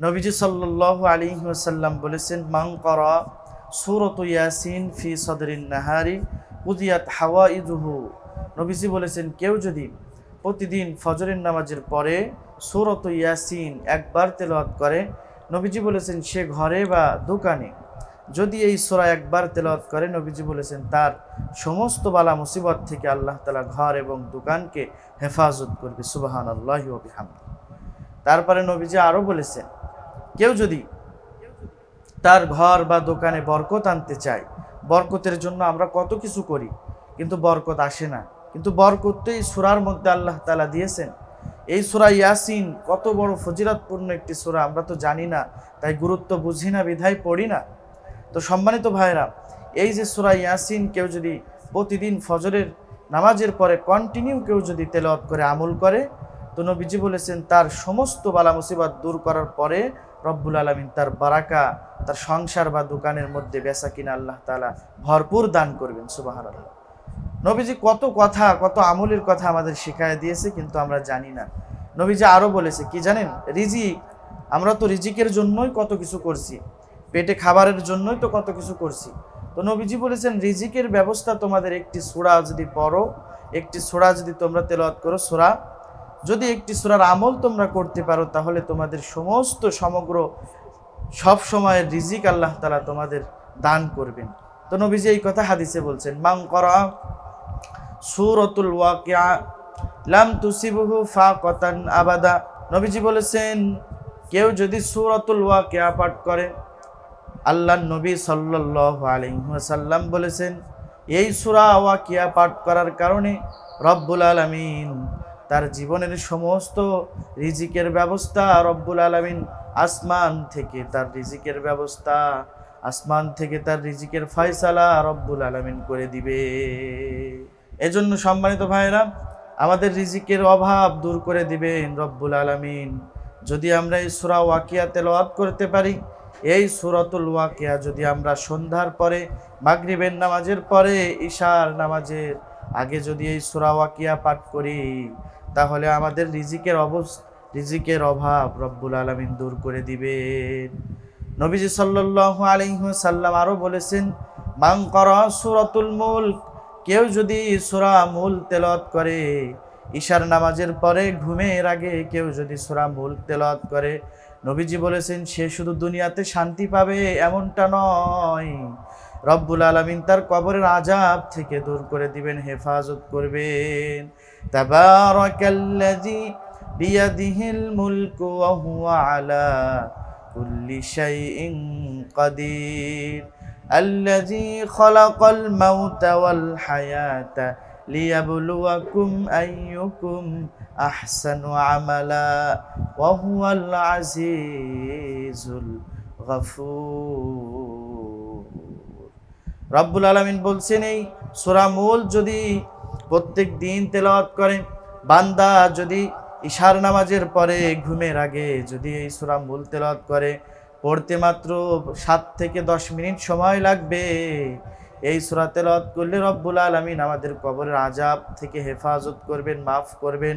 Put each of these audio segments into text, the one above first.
নবীজি সাল্লাহ আলী ওসাল্লাম বলেছেন মাং করা সুরত ইয়াসিন ফি সদরিন নাহারি উদিয়াত হাওয়া ইজুহু নবীজি বলেছেন, কেউ যদি প্রতিদিন ফজরের নামাজের পরে সুরত ইয়াসিন একবার তেলাওয়াত করে, নবীজি বলেছেন সে ঘরে বা দোকানে যদি এই সোরা একবার তেলাওয়াত করে, নবীজি বলেছেন তার সমস্ত বালা মুসিবত থেকে আল্লাহ তালা ঘর এবং দোকানকে হেফাজত করবে। সুবাহান আল্লাহ তারপরে নবীজি আরও বলেছেন কেউ যদি তার ঘর বা দোকানে বরকত আনতে চায়, বরকতের জন্য আমরা কত কিছু করি, কিন্তু বরকত আসে না। কিন্তু বরকত তো এই সুরার মধ্যে আল্লাহ তালা দিয়েছেন। এই সুরা ইয়াসিন কত বড় ফজিরাতপূর্ণ একটি সুরা, আমরা তো জানি না, তাই গুরুত্ব বুঝি না, বিধায় পড়ি না। তো সম্মানিত ভাইরা এই যে সুরা ইয়াসিন কেউ যদি প্রতিদিন ফজরের নামাজের পরে কন্টিনিউ কেউ যদি তেলাওয়াত করে আমল করে, তো নবীজি বলেছেন, তার সমস্ত বালা মুসিবত দূর করার পরে রব্বুল আলমিন তার বারাকা, তার সংসার বা দোকানের মধ্যে বেচা কিনা আল্লাহ তালা ভরপুর দান করবেন সুবাহান আল্লাহ নবীজি কত কথা, কত আমলের কথা আমাদের শিখায় দিয়েছে, কিন্তু আমরা জানি না। নবীজি আরও বলেছে, কি জানেন? রিজিক, আমরা তো রিজিকের জন্যই কত কিছু করছি, পেটে খাবারের জন্যই তো কত কিছু করছি। তো নবীজি বলেছেন, রিজিকের ব্যবস্থা তোমাদের একটি সোড়া যদি পড়ো, একটি সোড়া যদি তোমরা তেলাওয়াত করো সোড়া যদি একটি সুরার আমল তোমরা করতে পারো, তাহলে তোমাদের সমস্ত সমগ্র সব সময়ের রিজিক আল্লাহ তালা তোমাদের দান করবেন। তো নবীজি এই কথা হাদিসে বলছেন মাং করা সুরতুল ওয়াকিয়া লাম তুসিবহু ফা কতান আবাদা। নবীজি বলেছেন, কেউ যদি সুরতুল ওয়াকিয়া পাঠ করে আল্লাহ নবী সাল্লাহ আলহিহাসাল্লাম বলেছেন, এই সুরা ওয়াকিয়া পাঠ করার কারণে রব্বুল আলমিন তার জীবনের সমস্ত রিজিকের ব্যবস্থা রব্বুল আলমিন আসমান থেকে তার রিজিকের ব্যবস্থা, আসমান থেকে তার রিজিকের ফয়সালা রব্বুল আলমিন করে দিবে। এজন্য সম্মানিত ভাইরা আমাদের রিজিকের অভাব দূর করে দিবেন রব্বুল আলমিন। যদি আমরা এই সুরা ওয়াকিয়া তেলাওয়াত করতে পারি, এই সুরতুল ওয়াকিয়া যদি আমরা সন্ধ্যার পরে, মাগরিবের নামাজের পরে, ঈশার নামাজের আগে যদি এই সুরা ওয়াকিয়া পাঠ করি তাহলে আমাদের রিজিকের অবস্থা রিজিকের অভাব রব্বুল আলমিন দূর করে দিবেন। নবীজি সাল্লাহ আলহিহাল্লাম আরও বলেছেন মাং করা সুরতুল মুল্ক কেউ যদি সুরা মূল তেলত করে, ঈশার নামাজের পরে ঘুমের আগে কেউ যদি সুরা মূল তেলত করে, নবীজি বলেছেন, সে শুধু দুনিয়াতে শান্তি পাবে এমনটা নয়। রব্বুল আলমিন তার কবরের আজাব থেকে দূর করে দিবেন, হেফাজত করবেন। তাবারাকাল্লাযী বিয়াদিহিল মুলকু ওয়া হুয়া আলা কুল্লি শাইইন কাদির الذي خلق الموت والحياة ليبلوكم أيكم أحسن عملا وهو العزيز الغفور রব্বুল আলমিন বলছেন এই সোরা মূল যদি প্রত্যেক দিন তেলাওয়াত করে। বান্দা যদি ইশার নামাজের পরে ঘুমের আগে যদি এই সোরা মূল তেলাওয়াত করে, পড়তে মাত্র সাত থেকে দশ মিনিট সময় লাগবে। এই সুরা তেলাওয়াত করলে রব্বুল আলমিন আমাদের কবরের আজাব থেকে হেফাজত করবেন, মাফ করবেন।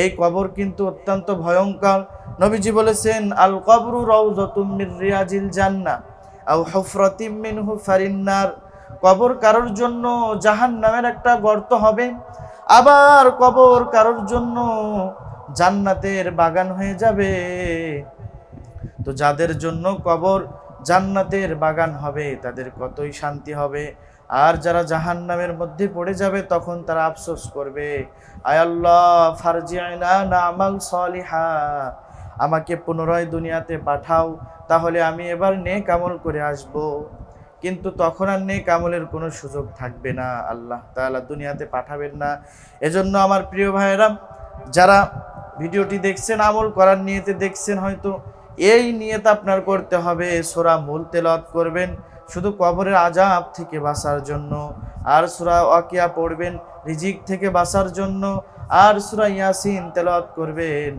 এই কবর কিন্তু অত্যন্ত ভয়ঙ্কর। নবীজি বলেছেন, আল কবরু রৌজতুম মির রিয়াজিল জান্না আও হফরতিম মিনহু ফারিন্নার কবর কারোর জন্য জাহান নামের একটা গর্ত হবে। আবার কবর কারোর জন্য জান্নাতের বাগান হয়ে যাবে। তো যাদের জন্য কবর জান্নাতের বাগান হবে, তাদের কতই শান্তি হবে। আর যারা জাহান নামের মধ্যে পড়ে যাবে, তখন তারা আফসোস করবে। না আমাল আমাকে পুনরায় দুনিয়াতে পাঠাও, তাহলে আমি এবার নেক আমল করে আসব। কিন্তু তখন আর নেক আমলের কোনো সুযোগ থাকবে না। আল্লাহ তাআলা দুনিয়াতে পাঠাবেন না। এজন্য আমার প্রিয় ভাইয়েরা, যারা ভিডিওটি দেখছেন, আমল করার নিয়েতে দেখছেন হয়তো, এই নিয়ত আপনার করতে হবে। সোরা মূল তেলত করবেন, শুধু কবরের আজাব থেকে বাঁচার জন্য, আর সুরা ওয়াকিয়া পড়বেন, রিজিক থেকে বাঁচার জন্য, আর সুরা ইয়াসিন তেলত করবেন।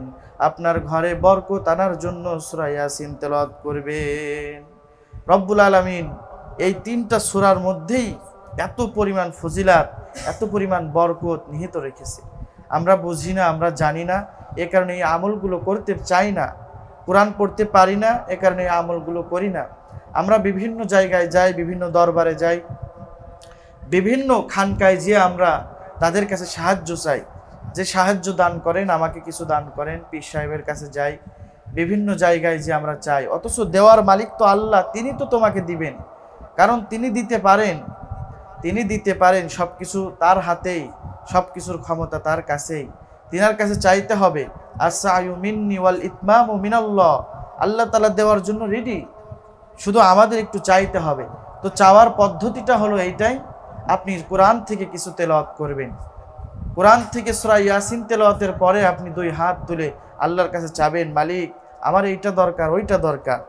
আপনার ঘরে বরকত আনার জন্য সুরা ইয়াসিন তেলত করবেন। রব্বুল আলমিন এই তিনটা সুরার মধ্যেই এত পরিমাণ ফজিলাত, এত পরিমাণ বরকত নিহিত রেখেছে। আমরা বুঝি না, আমরা জানি না, এ কারণে এই আমলগুলো করতে চাই না। কোরআন পড়তে পারি না, এ কারণে এই আমলগুলো করি না। আমরা বিভিন্ন জায়গায় যাই, বিভিন্ন দরবারে যাই। বিভিন্ন খানকায় যেয়ে আমরা তাদের কাছে সাহায্য চাই। যে সাহায্য দান করেন, আমাকে কিছু দান করেন, পীর সাহেবের কাছে যাই। বিভিন্ন জায়গায় যে আমরা চাই। অথচ দেওয়ার মালিক তো আল্লাহ, তিনি তো তোমাকে দিবেন। কারণ তিনি দিতে পারেন, তিনি দিতে পারেন সব কিছু তার হাতেই সব কিছুর ক্ষমতা তার কাছেই। তিনার কাছে চাইতে হবে আসায়ু ওয়াল ইতমাম ও মিনাল্লাহ। আল্লাহ তালা দেওয়ার জন্য রেডি শুধু আমাদের একটু চাইতে হবে। তো চাওয়ার পদ্ধতিটা হলো এইটাই, আপনি কোরআন থেকে কিছু তেলাওয়াত করবেন। কোরআন থেকে সুরা ইয়াসিন তেলাওয়াতের পরে আপনি দুই হাত তুলে আল্লাহর কাছে চাবেন, মালিক, আমার এইটা দরকার, ওইটা দরকার।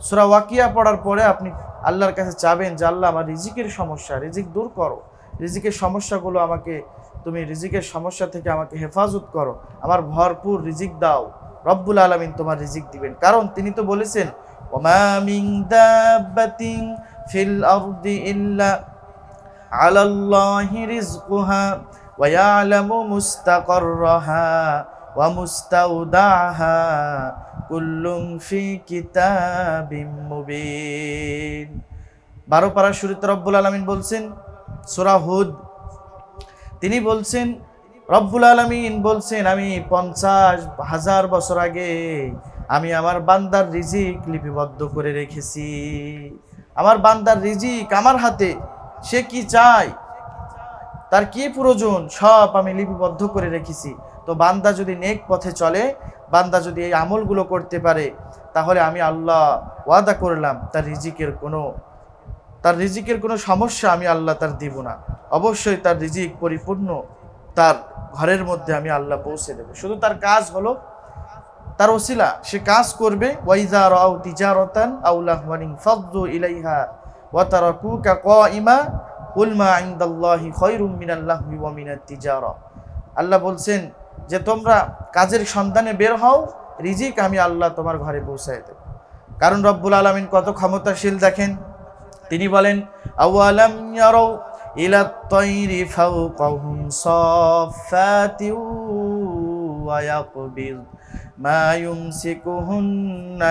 সুরা ওয়াকিয়া পড়ার পরে আপনি আল্লাহর কাছে চাবেন যে, আল্লাহ, আমার রিজিকের সমস্যা, রিজিক দূর করো। রিজিকের সমস্যাগুলো আমাকে, তুমি রিজিকের সমস্যা থেকে আমাকে হেফাজত করো। আমার ভরপুর রিজিক দাও। রব্বুল আলমিন তোমার রিজিক দিবেন। কারণ তিনি তো বলেছেন, ওমা মিন দাব্বাতিন ফিল আরদি ইল্লা আলাল্লাহি রিজকুহা ওয়া ইয়ালামু মুস্তাকাররাহা। ফি কিতাবিম মুবিন বারো পারা শুরুতে রব্বুল আলমিন বলছেন, সুরা তিনি বলছেন, রব্বুল আলমিন বলছেন, আমি পঞ্চাশ হাজার বছর আগে আমি আমার বান্দার রিজিক লিপিবদ্ধ করে রেখেছি। আমার বান্দার রিজিক আমার হাতে, সে কি চায়? তার কি প্রয়োজন? সব আমি লিপিবদ্ধ করে রেখেছি। তো বান্দা যদি নেক পথে চলে, বান্দা যদি এই আমলগুলো করতে পারে, তাহলে আমি আল্লাহ ওয়াদা করলাম, তার রিজিকের কোনো, তার রিজিকের কোনো সমস্যা আমি আল্লাহ তার দিব না। অবশ্যই তার রিজিক পরিপূর্ণ তার ঘরের মধ্যে আমি আল্লাহ পৌঁছে দেবো। শুধু তার কাজ হলো, তার ওসিলা, সে কাজ করবে, ওয়াইজা রাও তিজারতান আউলাহ মানিং ফাদু ইলাইহা ওয়া তারাকুকা কাইমা, কুল মা ইনদাল্লাহি খায়রুম মিনাল্লাহি ওয়া মিনাত তিজারা। আল্লাহ বলছেন যে তোমরা কাজের সন্ধানে বের হও, রিজিক আমি আল্লাহ তোমার ঘরে পৌঁছায় দেব। কারণ রব্বুল আলামিন কত ক্ষমতাশীল দেখেন। তিনি বলেন ইলা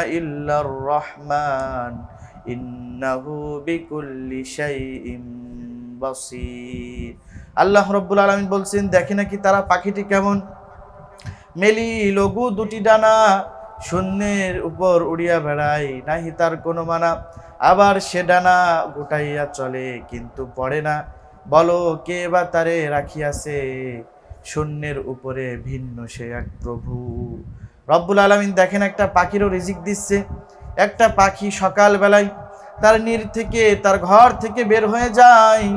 ইল্লার রহমান। আল্লাহ রব্বুল আলামিন বলছেন, দেখে নাকি তারা পাখিটি কেমন? মেলি লঘু দুটি ডানা, শূন্যের উপর উড়িয়া বেড়ায়, নাহি তার কোনো মানা। আবার সে ডানা গোটাইয়া চলে, কিন্তু পড়ে না। বলো, কে বা তারে রাখিয়াছে? শূন্যের উপরে ভিন্ন সে এক প্রভু। রব্বুল আলমিন দেখেন, একটা পাখিরও রিজিক দিচ্ছে। একটা পাখি সকালবেলায় তার নীর থেকে, তার ঘর থেকে বের হয়ে যায়।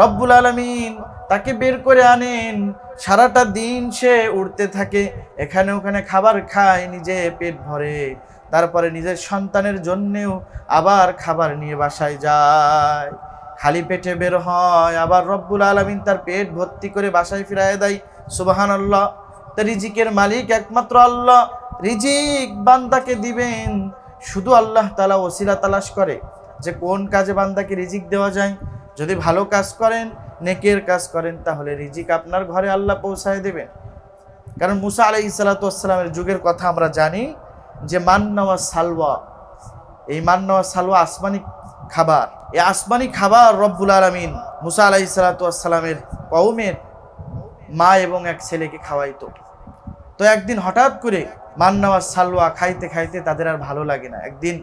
রব্বুল আলমিন তাকে বের করে আনেন। সারাটা দিন সে উড়তে থাকে। এখানে ওখানে খাবার খায়, নিজে পেট ভরে। তারপরে নিজের সন্তানের জন্যেও আবার খাবার নিয়ে বাসায় যায়। খালি পেটে বের হয়, আবার রব্বুল আলমিন তার পেট ভর্তি করে বাসায় ফিরায় দেয়। সুবাহান আল্লাহ তা রিজিকের মালিক একমাত্র আল্লাহ। রিজিক বান্দাকে দিবেন। শুধু আল্লাহ তালা ওসিলা তালাশ করে যে কোন কাজে বান্দাকে রিজিক দেওয়া যায়। যদি ভালো কাজ করেন নেকের কাজ করেন, তাহলে রিজিক আপনার ঘরে আল্লাহ পৌঁছায় দেবেন। কারণ মুসা আলাই সালাতামের যুগের কথা আমরা জানি যে মান্নাওয়া সালওয়া, এই মান্নাওয়া সালওয়া আসমানি খাবার। এই আসমানি খাবার রব্বুল আলমিন মুসা আলাই সালাতামের কৌমের মা এবং এক ছেলেকে খাওয়াইতো। তো একদিন হঠাৎ করে মান্নাওয়া সালওয়া খাইতে খাইতে তাদের আর ভালো লাগে না। একদিন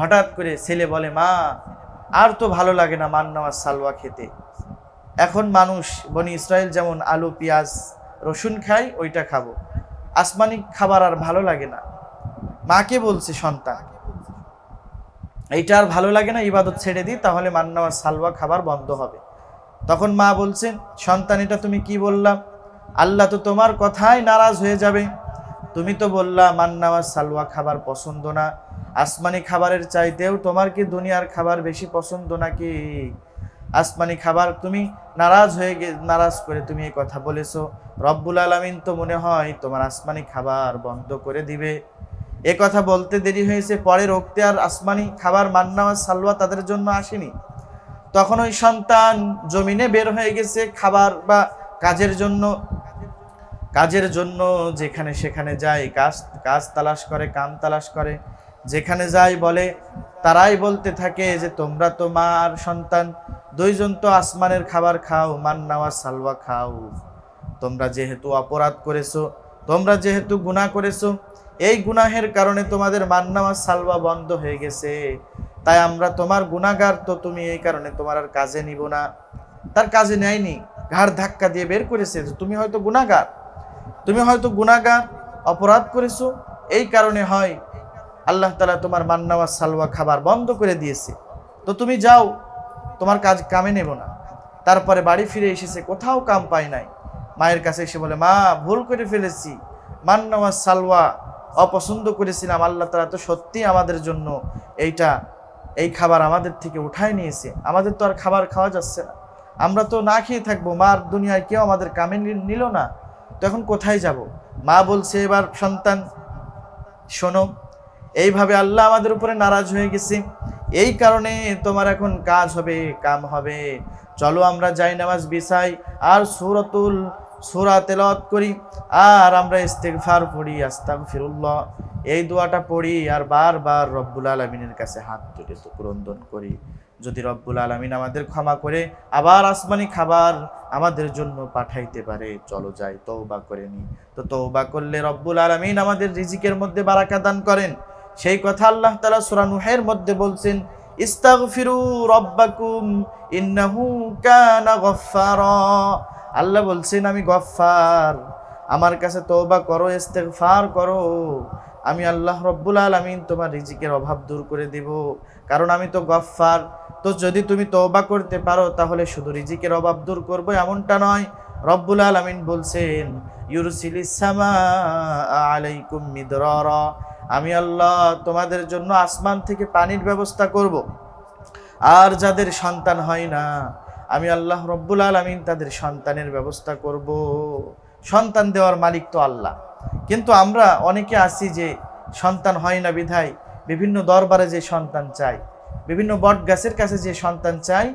হঠাৎ করে ছেলে বলে, মা, আর তো ভালো লাগে না মান্নাওয়া সালওয়া খেতে। এখন মানুষ, বনি ইসরায়েল যেমন আলু, পেঁয়াজ, রসুন খায়, ওইটা খাব। আসমানি খাবার আর ভালো লাগে না। মাকে বলছে, সন্তান? এইটা আর ভালো লাগে না, ইবাদত ছেড়ে দিই, তাহলে মান্নাওয়া সালওয়া খাবার বন্ধ হবে। তখন মা বলছেন, সন্তান, এটা তুমি কি বললাম আল্লাহ তো তোমার কথাই নারাজ হয়ে যাবে। তুমি তো বললা মান্নাওয়া সালওয়া খাবার পছন্দ না। আসমানি খাবারের চাইতেও তোমার কি দুনিয়ার খাবার বেশি পছন্দ নাকি? আসমানি খাবার, তুমি নারাজ হয়ে গে, নারাজ করে তুমি এই কথা বলেছ। রব্বুল আলমিন তো মনে হয় তোমার আসমানি খাবার বন্ধ করে দিবে। এ কথা বলতে দেরি হয়েছে, পরে রক্তে আর আসমানি খাবার মান্নাওয়া সালওয়া তাদের জন্য আসেনি। তখন ওই সন্তান জমিনে বের হয়ে গেছে খাবার বা কাজের জন্য। কাজের জন্য যেখানে সেখানে যায় কাজ কাজ তালাশ করে, কাম তালাশ করে। যেখানে যায় বলে তারাই বলতে থাকে যে তোমরা তো মা আর সন্তান, দুইজন তো আসমানের খাবার খাও, মান নাওয়া সালওয়া খাও। তোমরা যেহেতু অপরাধ করেছ, তোমরা যেহেতু গুনাহ করেছ, এই গুনাহের কারণে তোমাদের মান্নামা সালওয়া বন্ধ হয়ে গেছে। তাই আমরা তোমার গুনাগার তো তুমি এই কারণে তোমার আর কাজে নিব না। তার কাজে নেয়নি, ঘাড় ধাক্কা দিয়ে বের করেছে তুমি হয়তো গুনাগার তুমি হয়তো গুনাগার অপরাধ করেছ, এই কারণে হয় আল্লাহ তালা তোমার মান্নাওয়া সালওয়া খাবার বন্ধ করে দিয়েছে। তো তুমি যাও, তোমার কাজ কামে নেব না। তারপরে বাড়ি ফিরে এসেছে, কোথাও কাম পায় নাই। মায়ের কাছে এসে বলে, মা, ভুল করে ফেলেছি। মান্নাওয়া সালওয়া অপছন্দ করেছিলাম। আল্লাহ তালা তো সত্যি আমাদের জন্য এইটা, এই খাবার আমাদের থেকে উঠায় নিয়েছে। আমাদের তো আর খাবার খাওয়া যাচ্ছে না। আমরা তো না খেয়ে থাকব। মার দুনিয়ায় কেউ আমাদের কামে নিল না। তো এখন কোথায় যাব? মা বলছে, এবার সন্তান, শোনো এইভাবে আল্লাহ আমাদের উপরে নারাজ হয়ে গেছে। এই কারণে তোমার এখন কাজ হবে, কাম হবে। চলো আমরা যাই নামাজ বিছাই আর সুরতুল, সুরা তেলাওয়াত করি আর আমরা ইস্তেকফার পড়ি আস্তাক ফিরুল্লাহ এই দোয়াটা পড়ি আর বারবার রব্বুল আলমিনের কাছে হাত তুলে ক্রন্দন করি। যদি রব্বুল আলমিন আমাদের ক্ষমা করে, আবার আসমানি খাবার আমাদের জন্য পাঠাইতে পারে, চলো যাই তৌবা করে নি তো তৌবা করলে রব্বুল আলমিন আমাদের রিজিকের মধ্যে বারাকা দান করেন। সেই কথা আল্লাহ তালা সুরা নুহের মধ্যে বলছেন রব্বাকুম কানা আল্লাহ বলছেন, আমি গফফার, আমার কাছে তওবা করো, ইস্তেগফার করো। আমি আল্লাহ রব্বুল আলামিন তোমার রিজিকের অভাব দূর করে দেব, কারণ আমি তো গফফার। তো যদি তুমি তওবা করতে পারো, তাহলে শুধু রিজিকের অভাব দূর করব এমনটা নয় রব্বুল আলামিন বলছেন আলাইকুম মিদরারা। আমি আল্লাহ তোমাদের জন্য আসমান থেকে পানির ব্যবস্থা করব। আর যাদের সন্তান হয় না, আমি আল্লাহ রব্বুল আলমিন তাদের সন্তানের ব্যবস্থা করব। সন্তান দেওয়ার মালিক তো আল্লাহ। কিন্তু আমরা অনেকে আছি যে সন্তান হয় না বিধায় বিভিন্ন দরবারে যে সন্তান চাই বিভিন্ন বট গাছের কাছে যে সন্তান চাই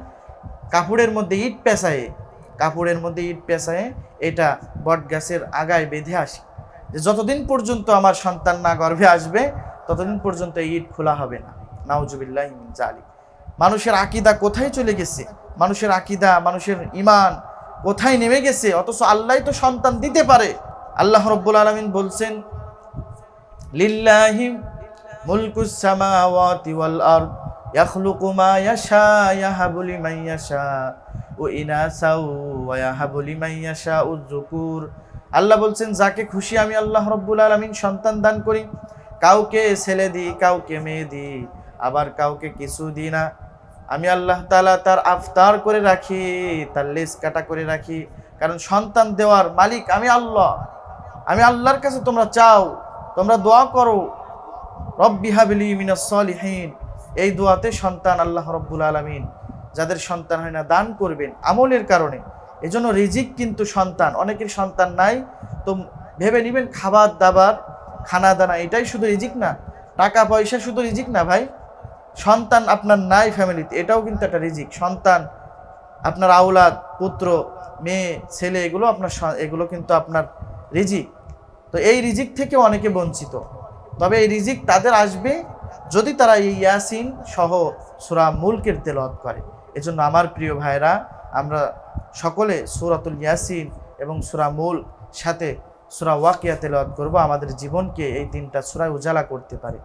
কাপড়ের মধ্যে ইট পেঁচায়ে কাপড়ের মধ্যে ইট পেঁচায়ে এটা বট গাছের আগায় বেঁধে আসি। যে যতদিন পর্যন্ত আমার সন্তান না গর্ভে আসবে, ততদিন পর্যন্ত ইট খোলা হবে না। নাউজুবিল্লাহ জালি মানুষের আকিদা কোথায় চলে গেছে? মানুষের আকিদা, মানুষের ইমান কোথায় নেমে গেছে? অথচ আল্লাহ তো সন্তান দিতে পারে। আল্লাহ রব্বুল আলমিন বলছেন, লিল্লাহি মুলকুস ওয়াল আরদ, ইয়াখলুকু মা ইয়াশা, ইয়াহাবু লিমান ইয়াশা। আল্লাহ বলছেন, যাকে খুশি আমি আল্লাহ রব্বুল আলমিন সন্তান দান করি। কাউকে ছেলে দিই, কাউকে মেয়ে দিই, আবার কাউকে কিছু দিই না। আমি আল্লাহ তালা তার আফতার করে রাখি, তার লেস কাটা করে রাখি। কারণ সন্তান দেওয়ার মালিক আমি আল্লাহ। আমি আল্লাহর কাছে তোমরা চাও, তোমরা দোয়া করো। রব্বি হাবিলি এই দোয়াতে সন্তান আল্লাহ রব্বুল আলমিন যাদের সন্তান হয় না, দান করবেন আমলের কারণে। এজন্য রিজিক কিন্তু সন্তান, অনেকের সন্তান নাই, তো ভেবে নেবেন খাবার দাবার, খানা দানা, এটাই শুধু রিজিক না, টাকা পয়সা শুধু রিজিক না ভাই। সন্তান আপনার নাই ফ্যামিলিতে, এটাও কিন্তু একটা রিজিক। সন্তান, আপনার আওলাদ, পুত্র, মেয়ে, ছেলে, এগুলো আপনার এগুলো কিন্তু আপনার রিজিক। তো এই রিজিক থেকে অনেকে বঞ্চিত। তবে এই রিজিক তাদের আসবে যদি তারা এই ইয়াসিন সহ সুরা মুলকের তেলত করে। এজন্য আমার প্রিয় ভাইরা আমরা সকলে সুরাতুল ইয়াসিন এবং সুরা মূল সাথে সুরা ওয়াকিয়া তেলাওয়াত করব। আমাদের জীবনকে এই তিনটা সুরায় উজালা করতে পারে।